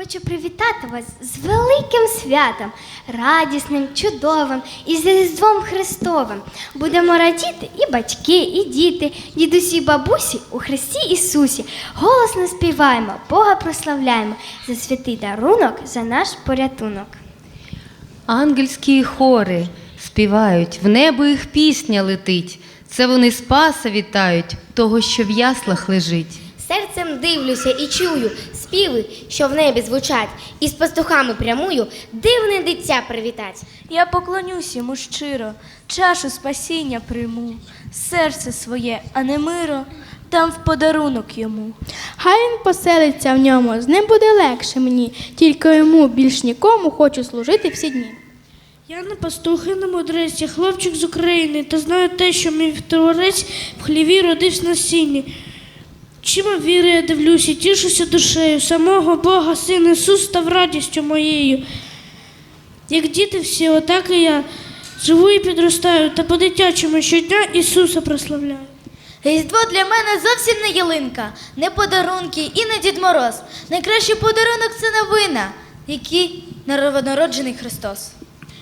Хочу привітати вас з великим святом, радісним, чудовим і з Різдвом Христовим. Будемо радіти і батьки, і діти, дідусі, і бабусі у Христі Ісусі. Голосно співаємо, Бога прославляємо за святий дарунок, за наш порятунок. Ангельські хори співають, в небо їх пісня летить. Це вони Спаса вітають, того, що в яслах лежить. Серцем дивлюся і чую співи, що в небі звучать, і з пастухами прямую дивне дитя привітать. Я поклонюсь йому щиро, чашу спасіння прийму, серце своє, а не миро, дам в подарунок йому. Хай він поселиться в ньому, з ним буде легше мені, тільки йому більш нікому хочу служити всі дні. Я не пастух і не мудрець, я хлопчик з України, та знаю те, що мій творець в хліві родився на сіні. Чима віри я дивлюся, тішуся душею, самого Бога, Син Ісус став радістю моєю. Як діти всі, отак і я живу і підростаю, та по-дитячому щодня Ісуса прославляю. Різдво для мене зовсім не ялинка, не подарунки і не Дід Мороз. Найкращий подарунок це новина, який народжений Христос.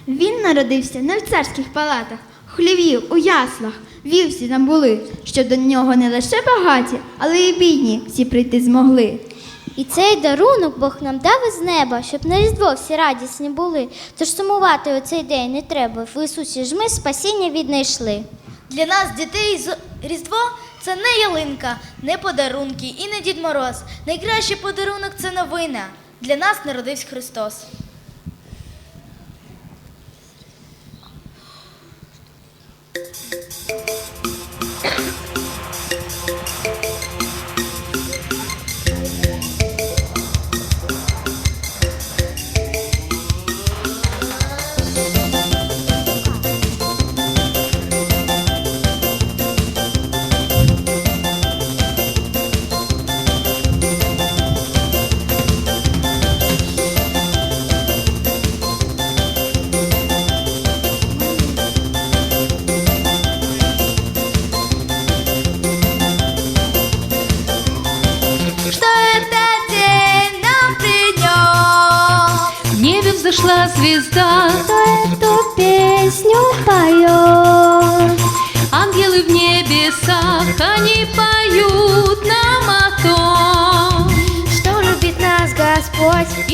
Він народився не в царських палатах, хлівів у яслах. Вівці там були, щоб до нього не лише багаті, але й бідні всі прийти змогли. І цей дарунок Бог нам дав із неба, щоб на Різдво всі радісні були. Тож сумувати у цей день не треба. В Ісусі ж ми спасіння віднайшли. Для нас, дітей, з- Різдво це не ялинка, не подарунки і не Дід Мороз. Найкращий подарунок це новина. Для нас народився Христос. Yeah. В небе взошла звезда, Эту песню поет. ангелы в небесах, они поют нам о том, Що любить нас Господь,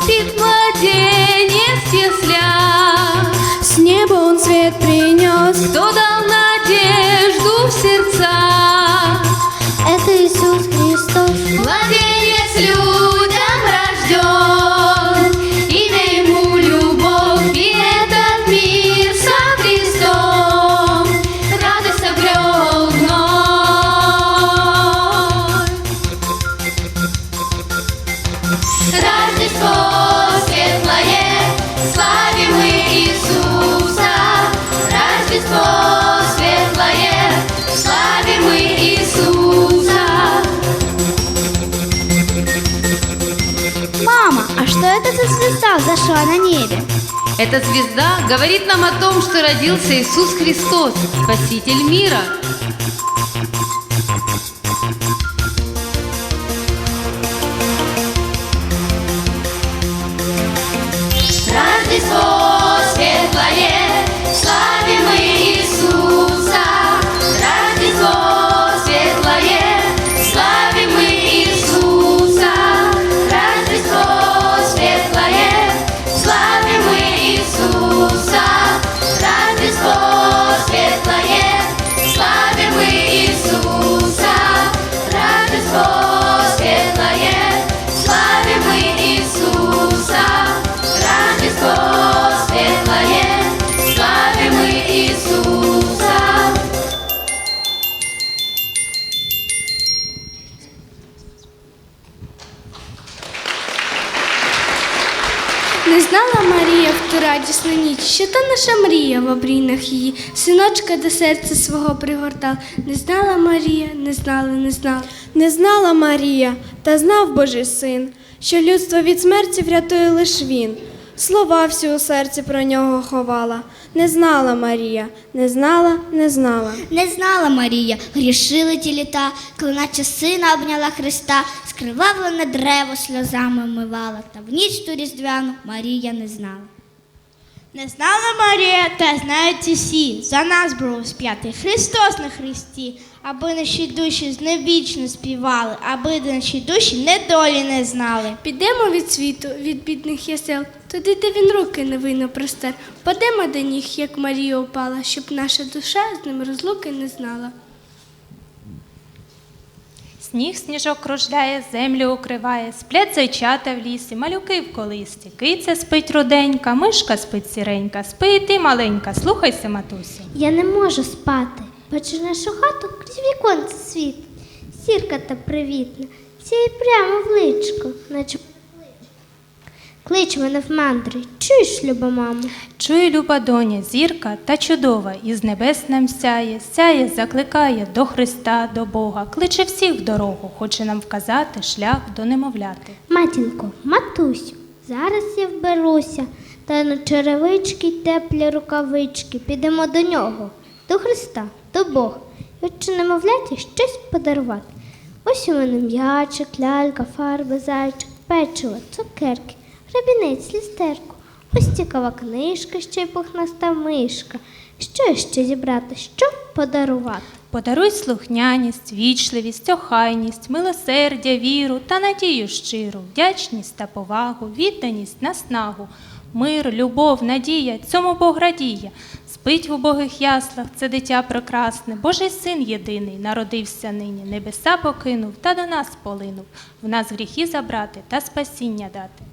спит младенец если С неба он свет принес, кто дал надежду звезда взошла на небе? Эта звезда говорит нам о том, что родился Иисус Христос, Спаситель мира. Що та наша мрія в обрійнах її, синочка до серця свого пригортав. Не знала Марія, не знала, не знала. Не знала Марія, та знав Божий син, що людство від смерті врятує лиш він. Слова всі у серці про нього ховала. Не знала Марія, не знала, не знала. Не знала Марія, грішили ті літа, коли наче сина обняла Христа, скривавлене дерево сльозами вмивала, та в ніч ту різдвяну Марія не знала. Не знала Марія, та знають усі. За нас був розп'ятий Христос на Христі, аби наші душі зневічно співали, аби наші душі недолі не знали. Підемо від світу, від бідних ясел, туди, де він руки невинно простер. Падемо до ніг, як Марія упала, щоб наша душа з ним розлуки не знала. Сніг сніжок кружляє, землю укриває, сплять зайчата в лісі, малюки в колисті. Киця спить руденька, мишка спить сіренька, спи і ти маленька, слухайся, матусю. Я не можу спати, бачу нашу хату крізь віконце світ. Сірка та привітна, сіє прямо в личко, наче клич мене в мандри. Чуєш, люба мамо? Чує люба доня, зірка та чудова, із небес нам сяє, сяє, закликає до Христа, до Бога, кличе всіх в дорогу, хоче нам вказати шлях до немовляти. Матінко, матусю, зараз я вберуся, та на черевички й теплі рукавички. Підемо до нього, до Христа, до Бога. Чи немовляті щось подарувати. Ось у мене м'ячик, лялька, фарби, зайчик, печиво, цукерки, грабінець, лістерку. Ось цікава книжка, ще й пухнаста мишка. Що ще зібрати, що подарувати? Подаруй слухняність, вічливість, охайність, милосердя, віру та надію щиру, вдячність та повагу, відданість, наснагу, мир, любов, надія, цьому Бог радіє. Спить в убогих яслах, це дитя прекрасне, Божий син єдиний, народився нині, небеса покинув та до нас полинув, в нас гріхи забрати та спасіння дати.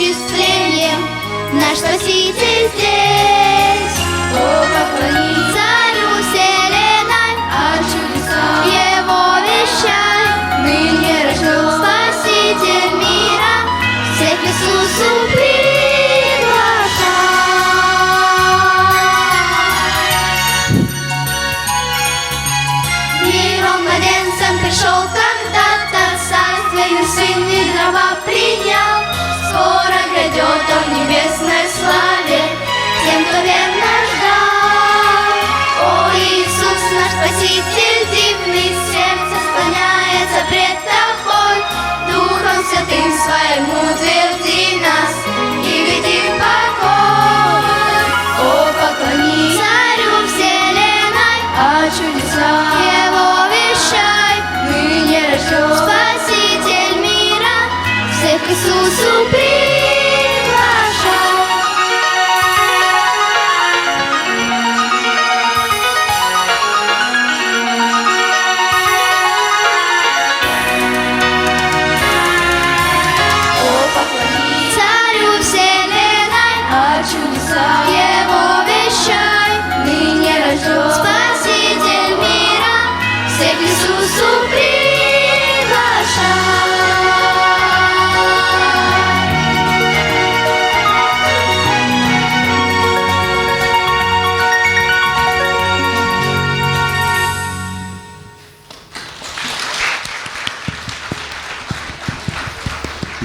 Осуществлением наш Спаситель здесь.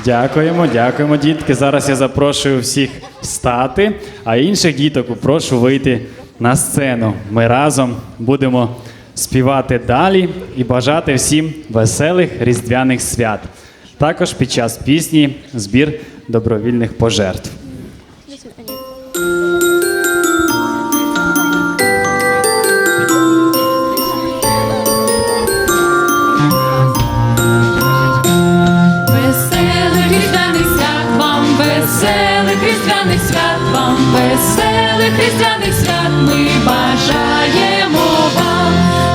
Дякуємо, дякуємо, дітки. Зараз я запрошую всіх встати, а інших діток прошу вийти на сцену. Ми разом будемо співати далі і бажати всім веселих різдвяних свят. Також під час пісні збір добровільних пожертв. Різдвяних свят ми бажаємо вам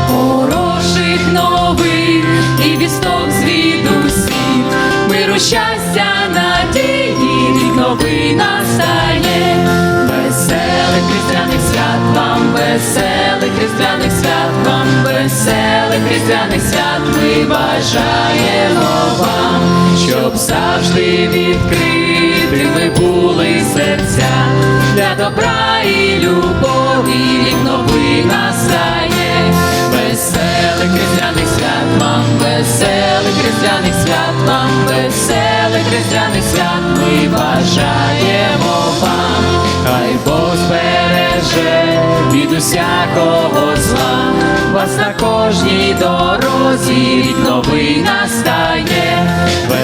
хороших новин і вісток звідусіль. Миру щастя, надії, рік новий настає. Веселих різдвяних свят вам, веселих різдвяних свят вам, веселих різдвяних свят ми бажаємо вам, щоб завжди відкритими були серця для добра і любові, рік новий настає. Веселих різдвяних свят вам, веселих різдвяних свят вам, веселих різдвяних свят ми бажаємо вам, хай Бог збереже від усякого зла, вас на кожній дорозі рік новий настає.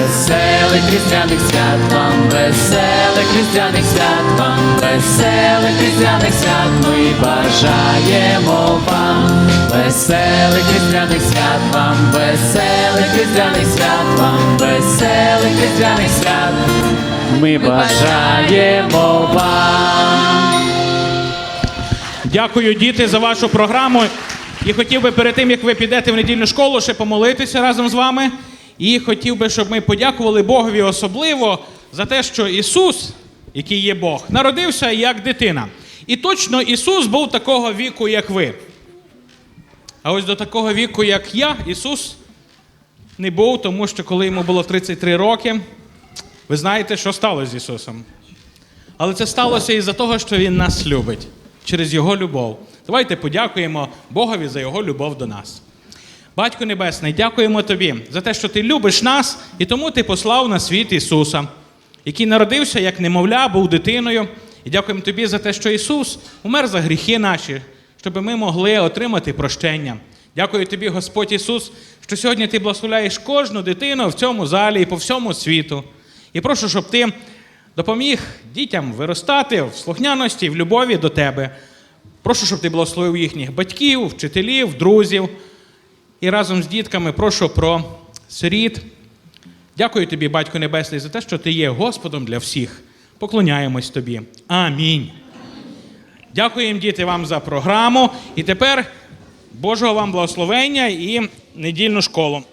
Веселих різдвяних свят вам, веселих різдвяних свят вам, веселих різдвяних свят ми бажаємо вам, веселих різдвяних свят вам, веселих різдвяних свят вам, веселих різдвяних свят. Ми бажаємо вам. Дякую, діти, за вашу програму. І хотів би перед тим, як ви підете в недільну школу, ще помолитися разом з вами. І хотів би, щоб ми подякували Богові особливо за те, що Ісус, який є Бог, народився як дитина. І точно Ісус був такого віку, як ви. А ось до такого віку, як я, Ісус не був, тому що коли йому було 33 роки, ви знаєте, що сталося з Ісусом. Але це сталося із-за того, що Він нас любить через Його любов. Давайте подякуємо Богові за Його любов до нас. Батько Небесний, дякуємо Тобі за те, що Ти любиш нас, і тому Ти послав на світ Ісуса, який народився як немовля, був дитиною. І дякуємо Тобі за те, що Ісус умер за гріхи наші, щоб ми могли отримати прощення. Дякую Тобі, Господь Ісус, що сьогодні Ти благословляєш кожну дитину в цьому залі і по всьому світу. І прошу, щоб Ти допоміг дітям виростати в слухняності, в любові до Тебе. Прошу, щоб ти благословив їхніх батьків, вчителів, друзів. І разом з дітками прошу про сиріт. Дякую тобі, Батько Небесний, за те, що ти є Господом для всіх. Поклоняємось тобі. Амінь. Дякуємо, діти, вам за програму. І тепер Божого вам благословення і недільну школу.